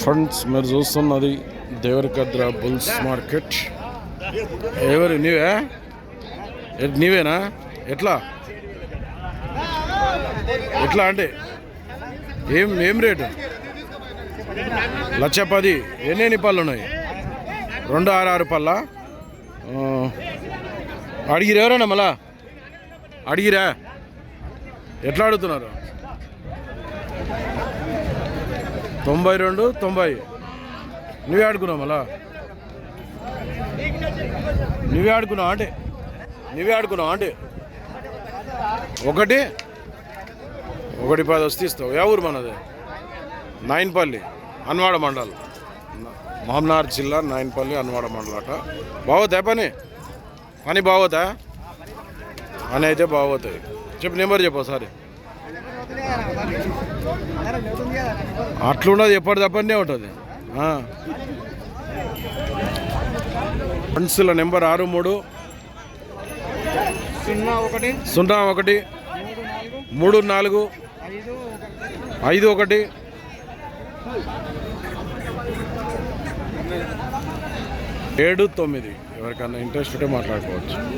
Friends మీరు చూస్తున్నది Devarakadra bulls market. ఎవరు? నీవే? నీవేనా? ఎట్లా? ఎట్లా అంటే? ఏం ఏం రేటు? లక్ష పది. ఎన్ని ఎన్ని పళ్ళు ఉన్నాయి? రెండు ఆరు ఆరు పళ్ళ? అడిగిరు ఎవరైనా మళ్ళా? అడిగిరా? ఎట్లా అడుగుతున్నారు? తొంభై రెండు తొంభై. నువ్వే ఆడుకున్నావు మళ్ళా? నువ్వే ఆడుకున్నావు అంటే నువ్వే ఆడుకున్నావు అంటే ఒకటి ఒకటి పది వస్తే ఇస్తావు. ఏ ఊరు మనది? నాయన్పల్లి అన్వాడ మండల్. మహమ్నార్ జిల్లా నాయన్పల్లి అన్వాడ మండల్ అట. బాగోతా పని? పని బాగోతా పని అయితే బాగోతాయి చెప్పు నెంబర్ చెప్పు ఒకసారి. అట్లున్నది ఎప్పటి తప్పనే ఉంటుంది. ఫ్రెండ్స్ల నెంబర్ ఆరు మూడు. సున్నా ఒకటి. సున్నా ఒకటి. మూడు నాలుగు. ఐదు ఒకటి. ఏడు తొమ్మిది. ఎవరికన్నా ఇంట్రెస్ట్ ఉంటే మాట్లాడుకోవచ్చు.